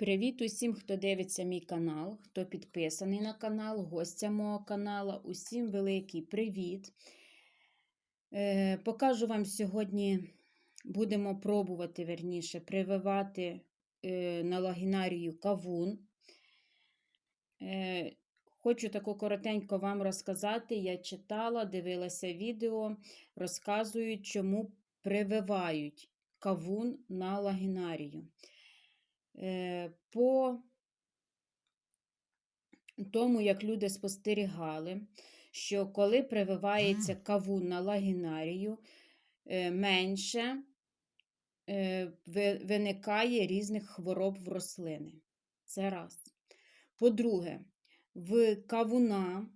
Привіт усім, хто дивиться мій канал, хто підписаний на канал, гостя мого каналу. Усім великий привіт. Е, покажу вам сьогодні, будемо пробувати, верніше, прививати е, на лагінарію кавун. Е, хочу тако коротенько вам розказати. Я читала, дивилася відео, розказують, чому прививають кавун на лагінарію. Е, По тому, як люди спостерігали, що коли прививається кавун на лагінарію, е, менше е, виникає різних хвороб в рослини. Це раз. По-друге, в кавуна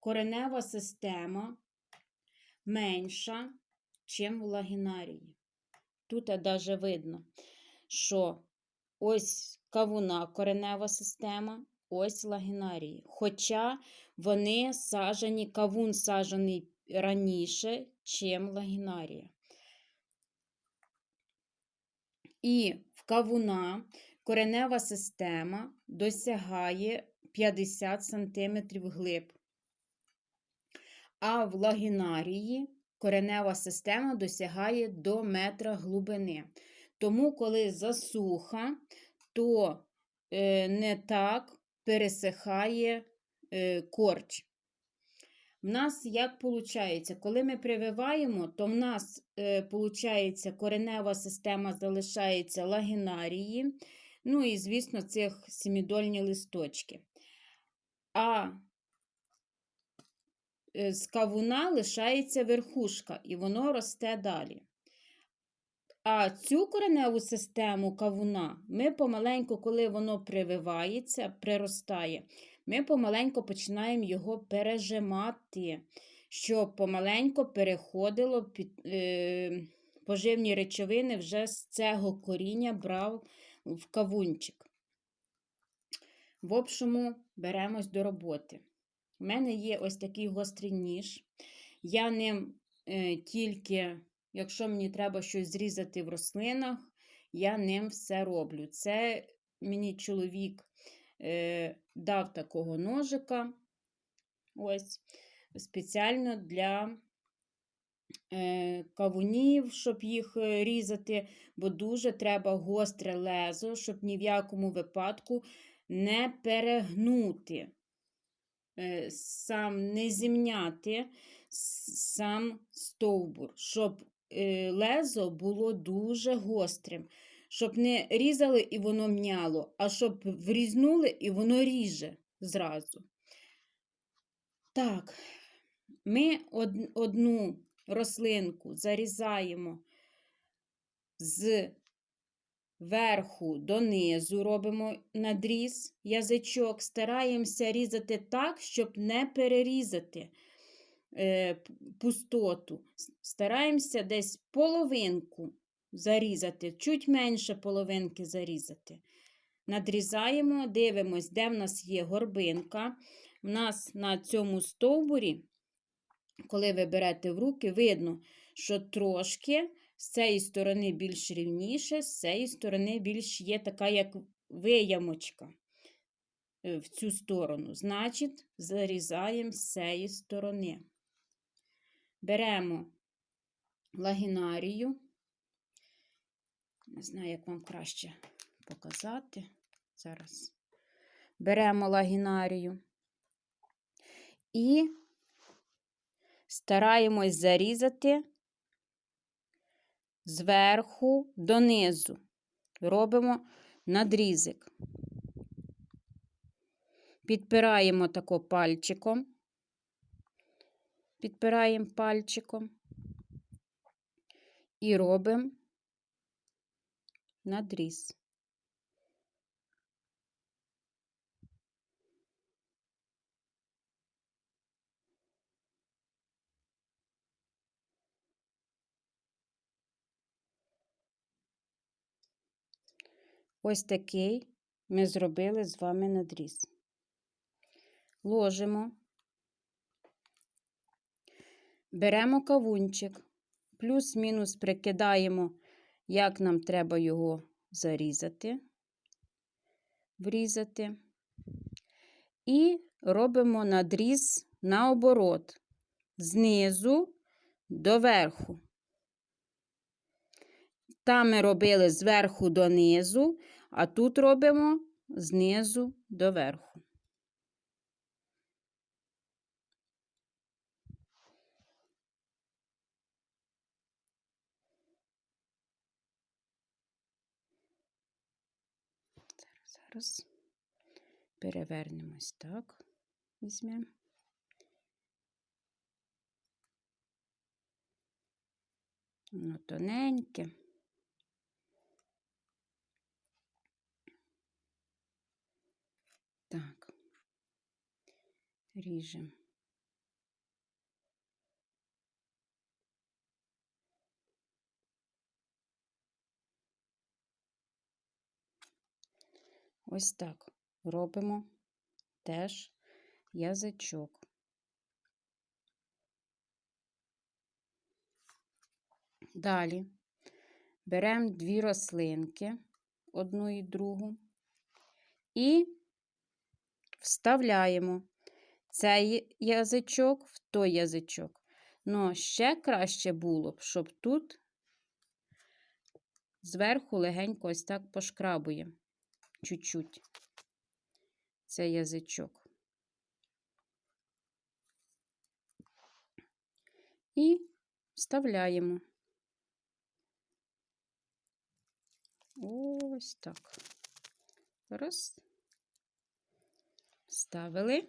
коренева система менша, чим в лагінарії. Тут навіть видно, що ось кавуна коренева система, ось лагінарії. Хоча вони сажані, кавун сажаний раніше, чим лагінарія. І в кавуна коренева система досягає 50 см глиб. А в лагінарії коренева система досягає до метра глибини. Тому, коли засуха, то е, не так пересихає е, корч. В нас як виходить? Коли ми прививаємо, то в нас е, коренева система залишається лагінарії, ну і, звісно, цих сімідольні листочки. А з кавуна лишається верхушка, і воно росте далі. А цю кореневу систему кавуна ми помаленьку, коли воно прививається, приростає, ми помаленьку починаємо його пережимати, щоб помаленьку переходило під, е, поживні речовини вже з цього коріння брав в кавунчик. В общому, беремось до роботи. У мене є ось такий гострий ніж. Я ним е, тільки, якщо мені треба щось зрізати в рослинах, я ним все роблю. Це мені чоловік е, дав такого ножика. Ось, спеціально для е, кавунів, щоб їх е, різати, бо дуже треба гостре лезо, щоб ні в якому випадку не перегнути, е, сам не зімняти сам стовбур, щоб лезо було дуже гострим, щоб не різали і воно м'яло, а щоб врізнули і воно ріже зразу. Так, ми одну рослинку зарізаємо з верху донизу, робимо надріз, язичок, стараємося різати так, щоб не перерізати е, пустоту. Стараємося десь половинку зарізати, чуть менше половинки зарізати. Надрізаємо, дивимось, де в нас є горбинка. В нас на цьому стовбурі, коли ви берете в руки, видно, що трошки з цієї сторони більш рівніше, з цієї сторони більш є така, як виямочка е, в цю сторону. Значить, зарізаємо з цієї сторони. Беремо лагінарію. Не знаю, як вам краще показати. Зараз. Беремо лагінарію і стараємось зарізати зверху донизу. Робимо надрізик. Підпираємо тако пальчиком. Підпираємо пальчиком і робимо надріз. Ось такий ми зробили з вами надріз. Ложимо, беремо кавунчик, плюс-мінус прикидаємо, як нам треба його зарізати. врізати. І робимо надріз наоборот, знизу до верху. Там ми робили зверху донизу, а тут робимо знизу до верху. Зараз перевернемось так, візьмемо. Воно тоненьке. Так, ріжемо. Ось так робимо теж язичок. Далі беремо дві рослинки, одну і другу, і вставляємо цей язичок в той язичок. Ну, ще краще було б, щоб тут зверху легенько ось так пошкрабуємо чуть-чуть цей язичок. І вставляємо. Ось так. Раз. Вставили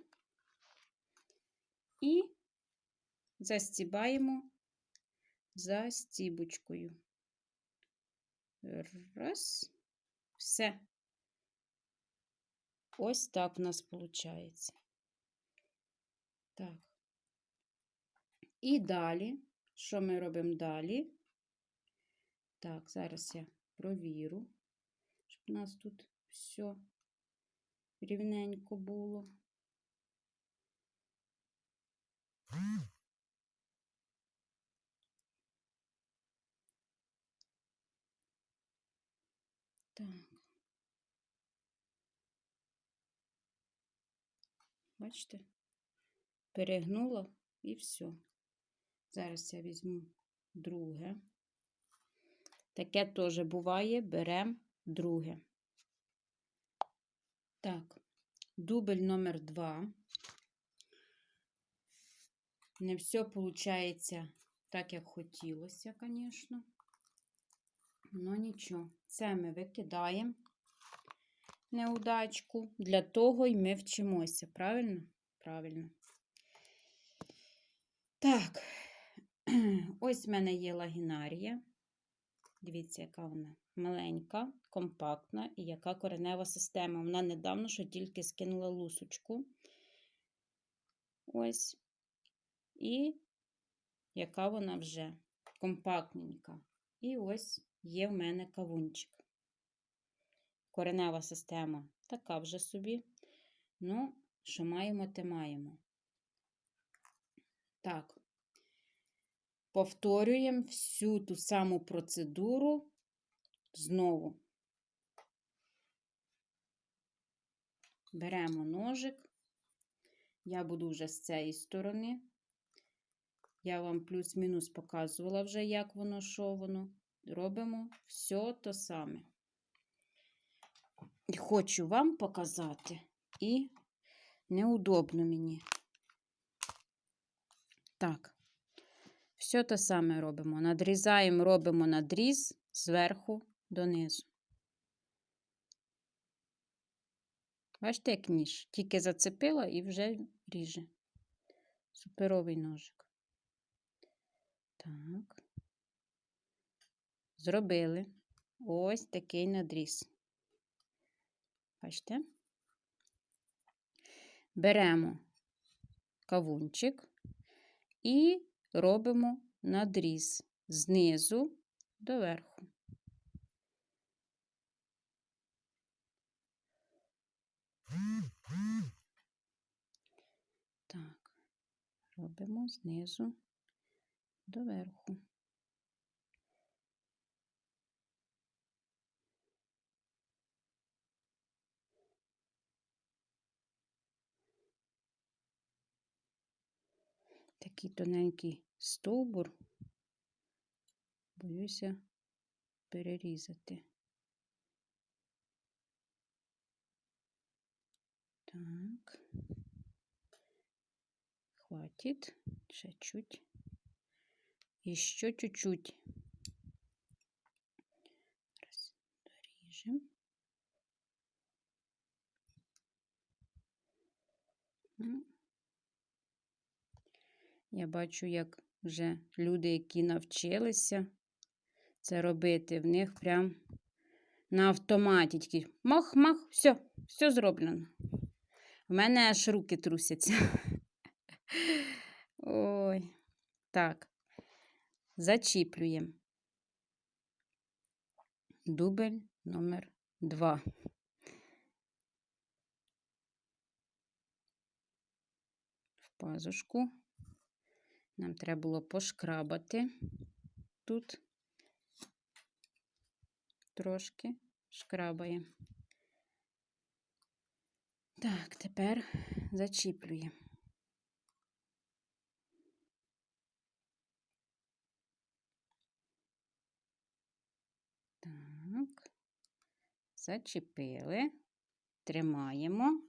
і застібаємо застібочкою. Раз. Все. Ось так в нас виходить. Так. І далі, що ми робимо далі? Так, зараз я провіру, щоб у нас тут все рівненько було. Так. Бачите? Перегнула і все. Зараз я візьму друге. Таке теж буває, беремо друге. Так, дубль номер два. Не все виходить так, як хотілося, звісно. Ну нічого, це ми викидаємо неудачку. Для того й ми вчимося, правильно? Правильно. Так, ось в мене є лагінарія. Дивіться, яка вона маленька, компактна і яка коренева система. Вона недавно що тільки скинула лусочку. Ось. І яка вона вже компактненька. І ось є в мене кавунчик. Коренева система така вже собі. Ну, що маємо, те маємо. Так, повторюємо всю ту саму процедуру знову. Беремо ножик. Я буду вже з цієї сторони. Я вам плюс-мінус показувала вже, як воно, що воно. Робимо все то саме. І хочу вам показати, і неудобно мені. Так, все те саме робимо. Надрізаємо, робимо надріз зверху донизу. Бачите, як ніж. Тільки зацепила і вже ріже. Суперовий ножик. Так. Зробили ось такий надріз. Бачите? Беремо кавунчик і робимо надріз знизу до верху. Так, робимо знизу до верху. Такий тоненький стовбур. Боюся перерізати. Так. Хватит. Ще чуть. І ще чуть-чуть. Раз, доріжемо. Ну, Я бачу, як вже люди, які навчилися це робити, в них прям на автоматі тільки мах-мах, все, все зроблено. У мене аж руки трусяться. Ой. Так. Зачіплюємо. Дубль номер два. В пазушку. Нам треба було пошкрабати тут. Трошки шкрабаємо. Так, тепер зачіплюємо. Так, зачепили, тримаємо,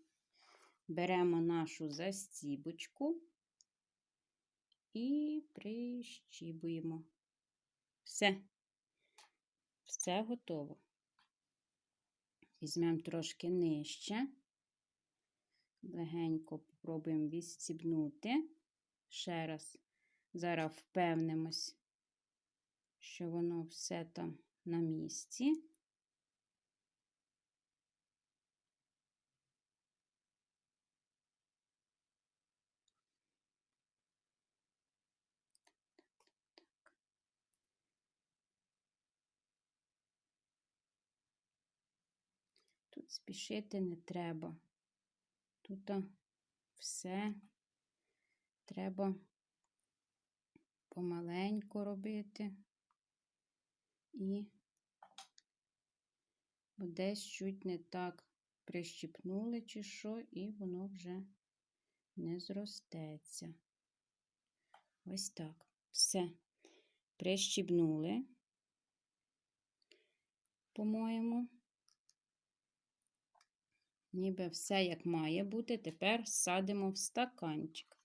беремо нашу застібочку і прищібуємо. Все, все готово. Візьмемо трошки нижче, легенько попробуємо відстібнути. Ще раз, зараз впевнимось, що воно все там на місці. Спішити не треба. Тут все треба помаленьку робити і десь чуть не так прищіпнули, чи що, і воно вже не зростеться. Ось так. Все. Прищіпнули, по-моєму. Ніби все як має бути. Тепер садимо в стаканчик.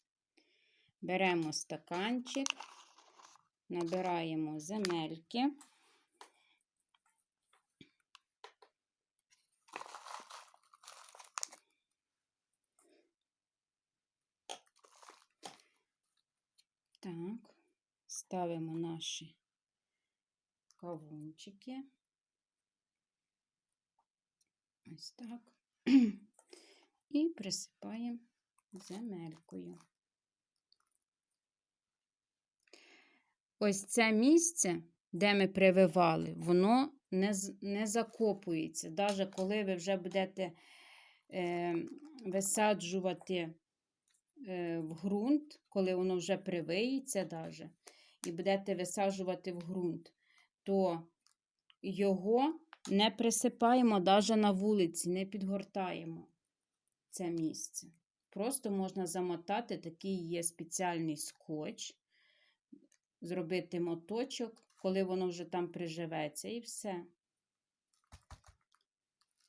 Беремо стаканчик, набираємо земельки. Так, ставимо наші кавунчики. Ось так. І присипаємо земелькою. Ось це місце, де ми прививали, воно не не закопується. Навіть коли ви вже будете е, висаджувати е, в ґрунт, коли воно вже привиється, даже, і будете висаджувати в ґрунт, то його не присипаємо навіть на вулиці, не підгортаємо це місце. Просто можна замотати, такий є спеціальний скотч, зробити моточок, коли воно вже там приживеться, і все.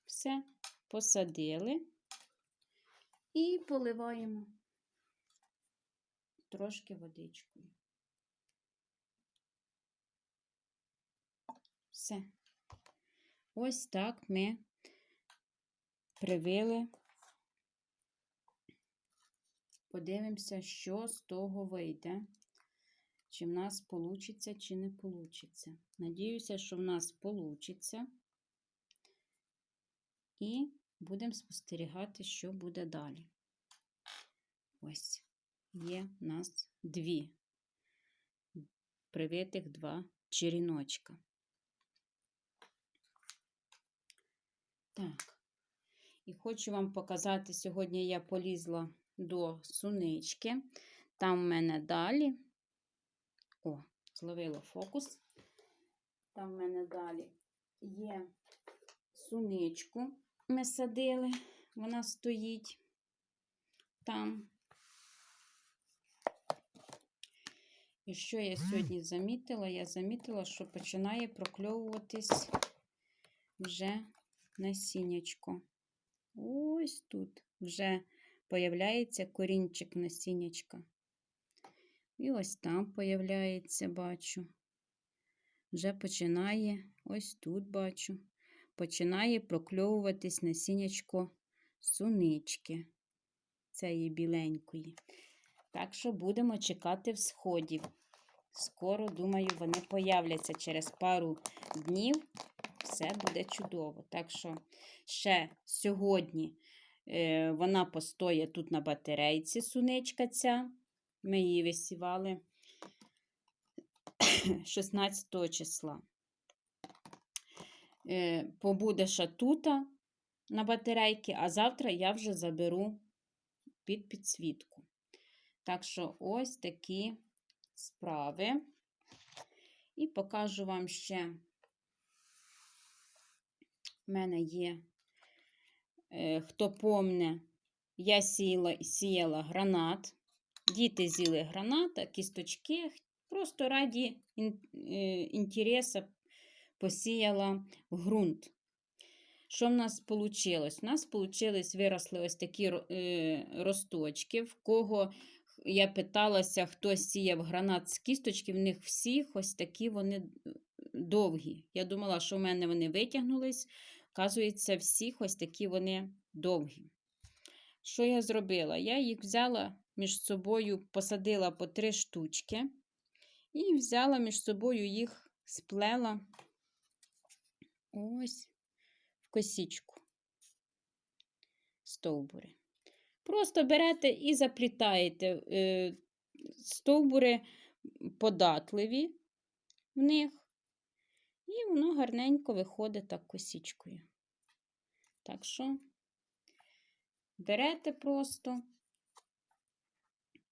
Все, посадили і поливаємо трошки водичкою. Все. Ось так ми привили. Подивимося, що з того вийде. Чи в нас вийде, чи не вийде. Надіюся, що в нас вийде. І будемо спостерігати, що буде далі. Ось, є в нас дві привитих два черіночка. Так, і хочу вам показати, сьогодні я полізла до сунички. Там в мене далі, о, зловила фокус. Там в мене далі є суничку. Ми садили, вона стоїть там. І що я сьогодні замітила? Я замітила, що починає прокльовуватись вже насіннячко. Ось тут вже появляється корінчик насіннячка. І ось там появляється, бачу. Вже починає, ось тут бачу, починає прокльовуватись насіннячко сунички цієї біленької. Так що будемо чекати всходів. Скоро, думаю, вони появляться через пару днів. Все буде чудово. Так що ще сьогодні е, вона постоє тут на батарейці, суничка ця. Ми її висівали 16 числа. Е, побуде ще тут на батарейки, а завтра я вже заберу під підсвітку. Так що ось такі справи. І покажу вам ще, в мене є, е, хто помне, я сіяла, сіяла гранат. Діти з'їли граната, кісточки, просто раді е, інтересу посіяла в ґрунт. Що в нас вийшло? У нас вийшли, виросли ось такі е, росточки, в кого я питалася, хто сіяв гранат з кісточки, в них всіх ось такі вони довгі. Я думала, що в мене вони витягнулись. Оказується, всіх ось такі вони довгі. Що я зробила? Я їх взяла між собою, посадила по три штучки і взяла між собою їх, сплела ось в косічку стовбури. Просто берете і заплітаєте е, стовбури податливі в них, і воно гарненько виходить так косічкою. Так що берете просто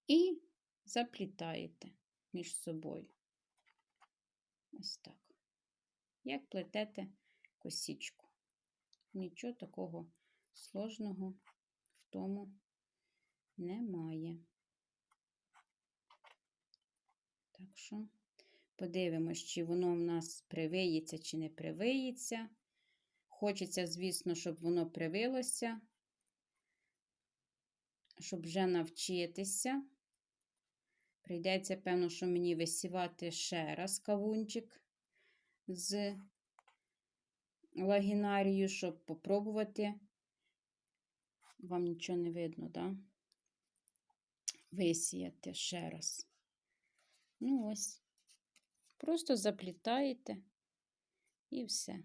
і заплітаєте між собою. Ось так. Як плетете косічку. Нічого такого сложного в тому немає. Так що подивимось, чи воно в нас привиється, чи не привиється. Хочеться, звісно, щоб воно привилося, щоб вже навчитися. Прийдеться, певно, що мені висівати ще раз кавунчик з лагінарію, щоб попробувати. Вам нічого не видно, так? Висіяти ще раз. Ну, ось, просто заплітаєте і все.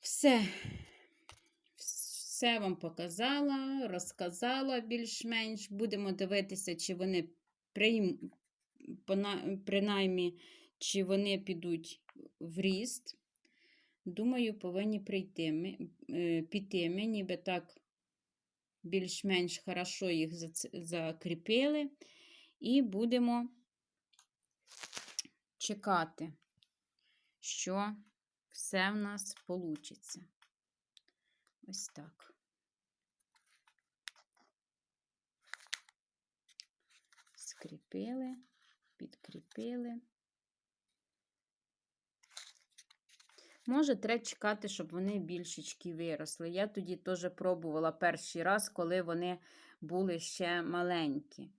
Все, все вам показала, розказала більш-менш. Будемо дивитися, чи вони прийм... принаймні, чи вони підуть в ріст. Думаю, повинні прийти, е, піти. Ми ніби так більш-менш хорошо їх закріпили, і будемо чекати, що все в нас вийде. Ось так. Скріпили, підкріпили. Може, треба чекати, щоб вони більшечки виросли. Я тоді теж пробувала перший раз, коли вони були ще маленькі.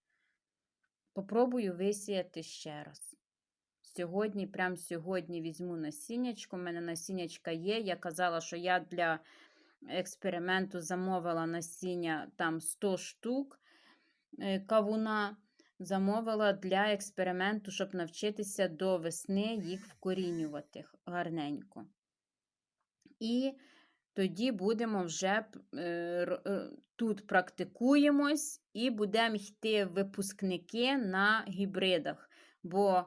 Попробую висіяти ще раз. Сьогодні, прямо сьогодні візьму насіннячко. У мене насіннячка є. Я казала, що я для експерименту замовила насіння там 100 штук е, кавуна. Замовила для експерименту, щоб навчитися до весни їх вкорінювати гарненько. І тоді будемо вже е, е, тут практикуємось і будемо йти випускники на гібридах. Бо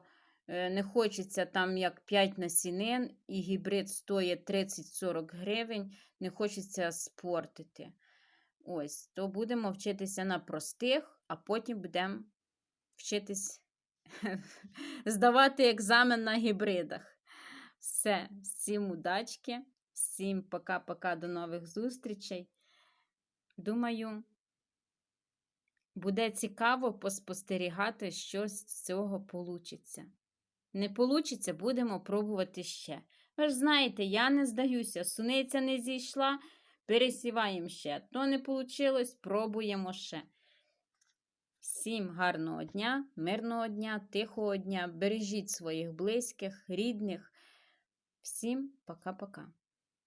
е, не хочеться там як 5 насінин, і гібрид стоїть 30-40 гривень, не хочеться спортити. Ось, то будемо вчитися на простих, а потім будемо вчитись здавати екзамен на гібридах. Все, всім удачки! Всім пока-пока, до нових зустрічей. Думаю, Буде цікаво поспостерігати, що з цього получиться. Не получиться, будемо пробувати ще. Ви ж знаєте, я не здаюся, суниця не зійшла, пересіваємо ще. То не вийшло, пробуємо ще. Всім гарного дня, мирного дня, тихого дня. Бережіть своїх близьких, рідних. Всім пока-пока.